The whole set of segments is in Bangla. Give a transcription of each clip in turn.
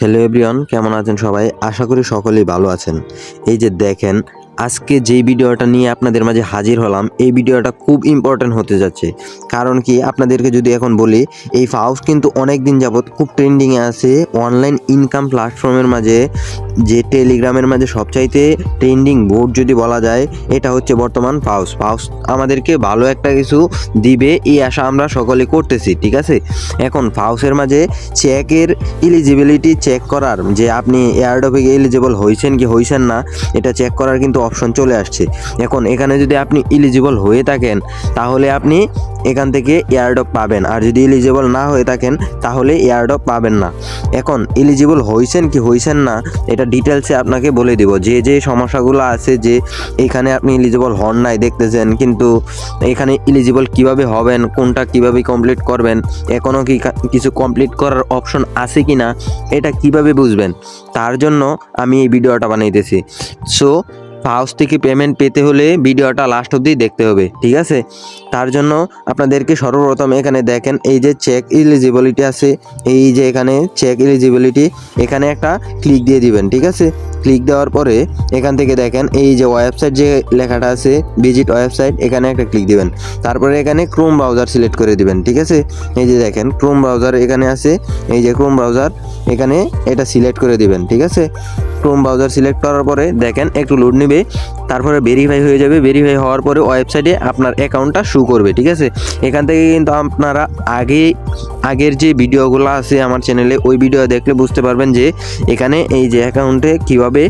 হ্যালো এভরিওয়ান কেমন আছেন সবাই? আশা করি সকলেই ভালো আছেন। এই যে দেখেন, আজকে যেই ভিডিওটা নিয়ে আপনাদের মাঝে হাজির হলাম, এই ভিডিওটা খুব ইম্পর্ট্যান্ট হতে যাচ্ছে। কারণ কি, আপনাদেরকে যদি এখন বলি, এই ফাউস কিন্তু অনেক দিন যাবৎ খুব ট্রেন্ডিংয়ে আছে অনলাইন ইনকাম প্ল্যাটফর্মের মাঝে যে টেলিগ্রামের মাঝে সবচাইতে ট্রেন্ডিং বোর্ড যদি বলা যায়, এটা হচ্ছে বর্তমান পাউস। পাউস আমাদেরকে ভালো একটা কিছু দিবে, এই আশা আমরা সকলে করতেছি, ঠিক আছে? এখন পাউসের মাঝে চেকের ইলিজিবিলিটি চেক করার, যে আপনি এয়ারডপে এলিজিবল হয়েছেন কি হয়েছেন না, এটা চেক করার কিন্তু অপশন চলে আসছে। এখন এখানে যদি আপনি ইলিজিবল হয়ে থাকেন, তাহলে আপনি এখান থেকে এয়ারডপ পাবেন। আর যদি ইলিজিবল না হয়ে থাকেন, তাহলে এয়ারডপ পাবেন না। এখন ইলিজিবল হয়েছেন কি হয়েছেন না, এটা ডিটেলসে আপনাকে বলে দিব। যে যে সমস্যাগুলো আছে, যে এখানে আপনি ইলিজিবল হন নাই, দেখতেছেন, কিন্তু এখানে ইলিজিবল কীভাবে হবেন, কোনটা কীভাবে কমপ্লিট করবেন এখনও কি কিছু কমপ্লিট করার অপশন আছে কি না এটা কীভাবে বুঝবেন, তার জন্য আমি এই ভিডিওটা বানাইতেছি। সো হাউস থেকে পেমেন্ট পেতে হলে ভিডিওটা লাস্ট অবধি দেখতে হবে, ঠিক আছে? তার জন্য আপনাদেরকে সর্বপ্রথম এখানে দেখেন, এই যে চেক ইলিজিবিলিটি আছে, এই যে এখানে চেক ইলিজিবিলিটি এখানে একটা ক্লিক দিয়ে দিবেন, ঠিক আছে? ক্লিক দেওয়ার পরে এখান থেকে দেখেন, এই যে ওয়েবসাইট যে লেখাটা আছে ভিজিট ওয়েবসাইট এখানে একটা ক্লিক দিবেন। তারপরে এখানে ক্রোম ব্রাউজার সিলেক্ট করে দিবেন, ঠিক আছে? এই যে দেখেন ক্রোম ব্রাউজার এখানে আছে, এই যে ক্রোম ব্রাউজার এখানে এটা সিলেক্ট করে দিবেন, ঠিক আছে? ক্রোম ব্রাউজার সিলেক্ট করার পরে দেখেন একটু লোড নেবে, তারপরে ভেরিফাই হয়ে যাবে। ভেরিফাই হওয়ার পরে ওয়েবসাইটে আপনার অ্যাকাউন্টটা শু করবে, ঠিক আছে? এখান থেকে কিন্তু আপনারা আগে, আগের যে ভিডিওগুলো আছে আমার চ্যানেলে ওই ভিডিও দেখলে বুঝতে পারবেন যে এখানে এই যে অ্যাকাউন্টে কীভাবে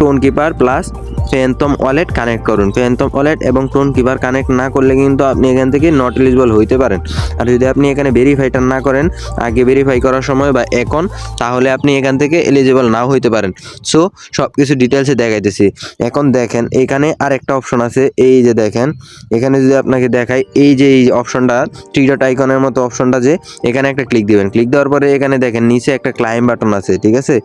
Tonkeeper plus Phantom wallet connect করুন। ফ্যান্টম ওয়ালেট এবং টোন কিপার কানেক্ট না করলে কিন্তু আপনি এখান থেকে নট এলিজিবল হইতে পারেন। আর যদি আপনি এখানে ভেরিফাইটা না করেন, আগে ভেরিফাই করার সময় বা এখন, তাহলে আপনি এখান থেকে এলিজিবল নাও হইতে পারেন। সো সব কিছু ডিটেলসে দেখাইতেছি। এখন দেখেন, এখানে আর একটা অপশন আছে, এই যে দেখেন, এখানে যদি আপনাকে দেখাই, এই যে এই অপশনটা থ্রি ডট আইকনের মতো অপশনটা যে, এখানে একটা ক্লিক দিবেন। ক্লিক দেওয়ার পরে এখানে দেখেন, নিচে একটা ক্লাইম বাটন আছে, ঠিক আছে?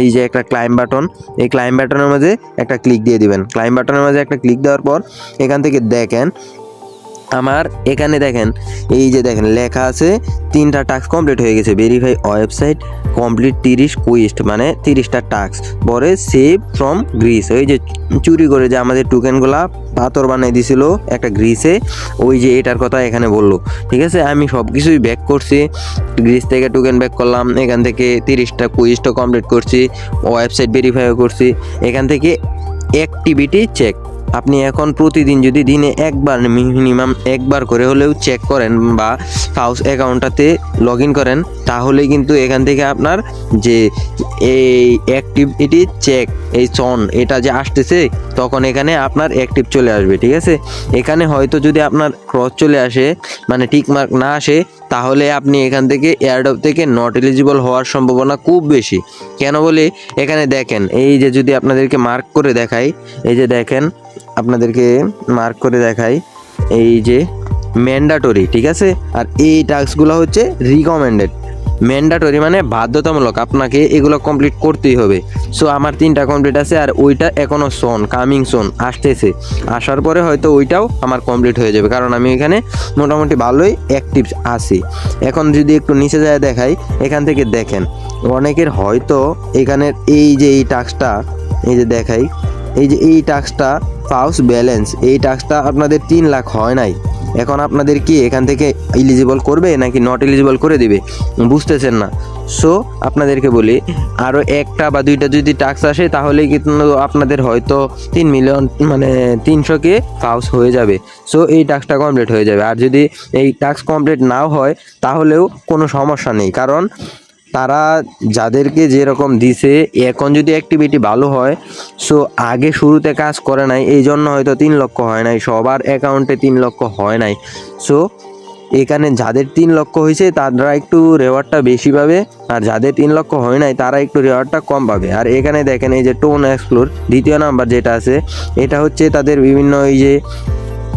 এই যে একটা ক্লাইম বাটন এই ক্লাইম বাটনের মাঝে একটা ক্লিক দিয়ে দিবেন। ক্লাইম বাটনের মাঝে একটা ক্লিক দেওয়ার পর এখান থেকে দেখেন আমার এখানে দেখেন, এই যে দেখেন, লেখা আছে, তিনটা টাস্ক কমপ্লিট হয়ে গেছে। ভেরিফাই ওয়েবসাইট কমপ্লিট তিরিশ কুইস্ট মানে তিরিশটা টাস্ক পরে সেভ ফ্রম গ্রিস ওই যে চুরি করে যে আমাদের টোকেনগুলা পাথর বানিয়ে দিছিল একটা গ্রিসে ওই যে এটার কথা এখানে বলল। ঠিক আছে? আমি সব কিছুই ব্যাক করছি। গ্রিস থেকে টোকেন ব্যাক করলাম। এখান থেকে তিরিশটা কুইস্টও কমপ্লিট করছি। ওয়েবসাইট ভেরিফাইও করছি। এখান থেকে অ্যাক্টিভিটি চেক আপনি এখন প্রতিদিন যদি দিনে একবার মিনিমাম একবার করে হলেও চেক করেন বা হাউস অ্যাকাউন্টটাতে লগ ইন করেন, তাহলে কিন্তু এখান থেকে আপনার যে এই অ্যাক্টিভিটি চেক এই সন এটা যে আসতেছে তখন এখানে আপনার অ্যাক্টিভ চলে আসবে, ঠিক আছে? এখানে হয়তো যদি আপনার ক্রস চলে আসে মানে টিক মার্ক না আসে, তাহলে আপনি এখান থেকে এয়ারডপ থেকে নট এলিজিবল হওয়ার সম্ভাবনা খুব বেশি। কেন বলে? এখানে দেখেন, এই যে যদি আপনাদেরকে মার্ক করে দেখাই, এই যে দেখেন, আপনাদেরকে মার্ক করে দেখাই, এই যে ম্যান্ডাটরি ঠিক আছে? আর এই টাস্কগুলো হচ্ছে রিকমেন্ডেড ম্যান্ডাটরি মানে বাধ্যতামূলক আপনাকে এগুলো কমপ্লিট করতেই হবে। সো আমার তিনটা কমপ্লিট আছে আর ওইটা এখনও সোন কামিং সোন আসতেছে। আসার পরে হয়তো ওইটাও আমার কমপ্লিট হয়ে যাবে, কারণ আমি এখানে মোটামুটি ভালোই অ্যাক্টিভ আছি। এখন যদি একটু নিচে যায় দেখাই, এখান থেকে দেখেন, অনেকের হয়তো এখানের এই যে এই টাস্কটা এই যে দেখাই, এই যে এই টাস্কটা পাউস ব্যালেন্স, এই টাস্কটা আপনাদের তিন লাখ হয় নাই। এখন আপনাদের কি এখান থেকে ইলিজিবল করবে নাকি নট ইলিজিবল করে দিবে? বুঝতেছেন না। সো আপনাদেরকে বলি আরও একটা বা দুইটা যদি টাস্ক আসে, তাহলে কিন্তু আপনাদের হয়তো তিন মিলিয়ন মানে তিনশোকে পাউস হয়ে যাবে। সো এই টাস্কটা কমপ্লিট হয়ে যাবে। আর যদি এই টাস্ক কমপ্লিট নাও হয়, তাহলেও কোনো সমস্যা নেই। কারণ তারা যাদেরকে যেরকম দিছে, এখন যদি অ্যাক্টিভিটি ভালো হয় সো আগে শুরুতে কাজ করে নাই এই জন্য হয়তো তিন লক্ষ হয় নাই, সবার অ্যাকাউন্টে তিন লক্ষ হয় নাই। সো এখানে যাদের তিন লক্ষ হয়েছে, তারা একটু রেওয়ার্ডটা বেশি পাবে, আর যাদের তিন লক্ষ হয় নাই, তারা একটু রেওয়ার্ডটা কম পাবে। আর এখানে দেখেন এই যে টোন এক্সপ্লোর দ্বিতীয় নাম্বার যেটা আছে, এটা হচ্ছে তাদের বিভিন্ন এই যে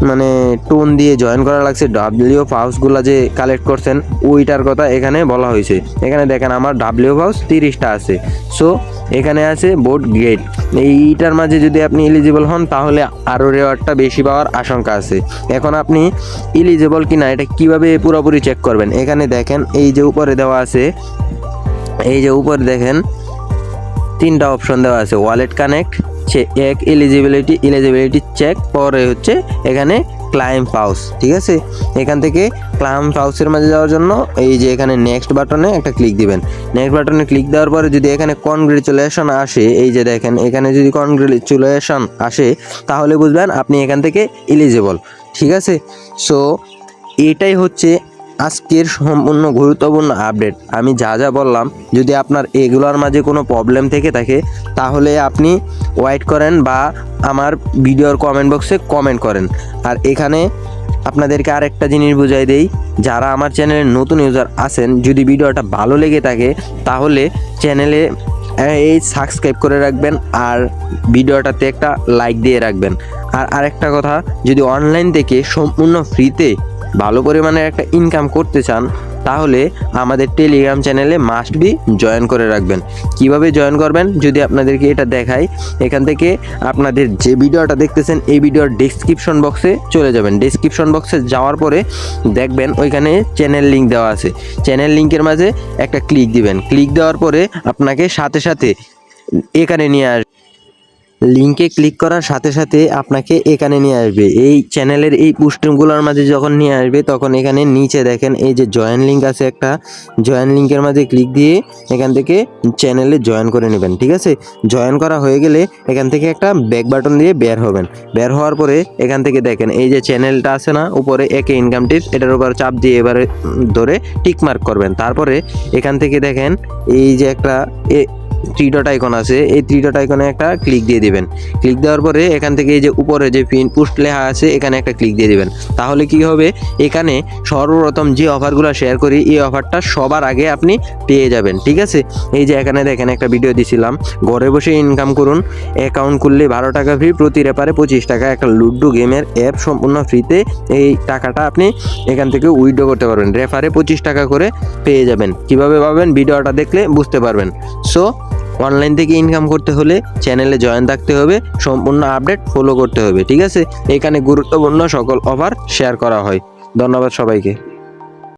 মানে টোন দিয়ে জয়েন করা লাগছে ডাব্লিউ হাউসগুলো যে কালেক্ট করছেন, ওইটার কথা এখানে বলা হয়েছে। এখানে দেখেন আমার ডাব্লিউ হাউস তিরিশটা আছে। সো এখানে আছে বোর্ড গ্রেড এইটার মাঝে যদি আপনি এলিজিবল হন, তাহলে আরও রেওয়ার্ডটা বেশি পাওয়ার আশঙ্কা আছে। এখন আপনি এলিজিবল কিনা, এটা কীভাবে পুরোপুরি চেক করবেন? এখানে দেখেন, এই যে উপরে দেওয়া আছে, এই যে উপরে দেখেন, তিনটা অপশন দেওয়া আছে ওয়ালেট কানেক্ট এক এলিজিবিলিটি এলিজিবিলিটি চেক পরে হচ্ছে এখানে ক্লাইম পাউস ঠিক আছে? এখান থেকে ক্লাইম পাউসের মাঝে যাওয়ার জন্য এই যে এখানে নেক্সট বাটনে একটা ক্লিক দিবেন। নেক্সট বাটনে ক্লিক দেওয়ার পরে যদি এখানে কনগ্রেচুলেশন আসে, এই যে দেখেন, এখানে যদি কনগ্রেচুলেশন আসে, তাহলে বুঝবেন আপনি এখান থেকে এলিজিবল ঠিক আছে? সো এটাই হচ্ছে আজকের সম্পূর্ণ গুরুত্বপূর্ণ আপডেট আমি যা যা বললাম, যদি আপনার এগুলোর মাঝে কোনো প্রবলেম থেকে থাকে, তাহলে আপনি ওয়াইট করেন বা আমার ভিডিওর কমেন্ট বক্সে কমেন্ট করেন। আর এখানে আপনাদেরকে আরেকটা জিনিস বুঝাই দেই, যারা আমার চ্যানেলে নতুন ইউজার আছেন, যদি ভিডিওটা ভালো লেগে থাকে, তাহলে চ্যানেলে এই সাবস্ক্রাইব করে রাখবেন আর ভিডিওটাতে একটা লাইক দিয়ে রাখবেন। আর আরেকটা কথা, যদি অনলাইন থেকে সম্পূর্ণ ফ্রিতে ভালো পরিমাণের একটা ইনকাম করতে চান, তাহলে আমাদের টেলিগ্রাম চ্যানেলে মাস্ট বি জয়েন করে রাখবেন। কীভাবে জয়েন করবেন? যদি আপনাদেরকে এটা দেখাই, এখান থেকে আপনাদের যে ভিডিওটা দেখতেছেন, এই ভিডিওর ডেসক্রিপশন বক্সে চলে যাবেন। ডেসক্রিপশন বক্সে যাওয়ার পরে দেখবেন ওইখানে চ্যানেল লিঙ্ক দেওয়া আছে। চ্যানেল লিঙ্কের মাঝে একটা ক্লিক দিবেন। ক্লিক দেওয়ার পরে আপনাকে সাথে সাথে এখানে নিয়ে আসবে লিঙ্কে ক্লিক করার সাথে সাথে আপনাকে এখানে নিয়ে আসবে। এই চ্যানেলের এই পোস্টগুলোর মাঝে যখন নিয়ে আসবে, তখন এখানে নিচে দেখেন এই যে জয়েন লিঙ্ক আছে একটা। জয়েন লিঙ্কের মাঝে ক্লিক দিয়ে এখান থেকে চ্যানেলে জয়েন করে নেবেন, ঠিক আছে? জয়েন করা হয়ে গেলে এখান থেকে একটা ব্যাক বাটন দিয়ে বের হবেন। বের হওয়ার পরে এখান থেকে দেখেন এই যে চ্যানেলটা আছে না, উপরে একে ইনকাম টিপস এটার উপর চাপ দিয়ে এবারে ধরে টিক মার্ক করবেন। তারপরে এখান থেকে দেখেন এই যে একটা থ্রি ডট আইকন আছে, এই থ্রি ডট আইকনে একটা ক্লিক দিয়ে দিবেন। ক্লিক দেওয়ার পরে এখান থেকে এই যে উপরে যে পিন পোস্ট লেখা আছে, এখানে একটা ক্লিক দিয়ে দেবেন। তাহলে কি হবে? এখানে সর্বপ্রথম যে অফারগুলো শেয়ার করি, এই অফারটা সবার আগে আপনি পেয়ে যাবেন, ঠিক আছে? এই যে এখানে দেখেন একটা ভিডিও দিছিলাম, ঘরে বসে ইনকাম করুন অ্যাকাউন্ট খুললে বারো টাকা ফ্রি প্রতি রেপারে পঁচিশ টাকা। একটা লুডো গেমের অ্যাপ সম্পূর্ণ ফ্রিতে এই টাকাটা আপনি এখান থেকে উইথড্র করতে পারবেন। রেফারে পঁচিশ টাকা করে পেয়ে যাবেন। কীভাবে পাবেন? ভিডিওটা দেখলে বুঝতে পারবেন। সো অনলাইন থেকে ইনকাম করতে হলে চ্যানেলে জয়েন থাকতে হবে, সম্পূর্ণ আপডেট ফলো করতে হবে, ঠিক আছে? এখানে গুরুত্বপূর্ণ সকল অফার শেয়ার করা হয়। ধন্যবাদ সবাইকে।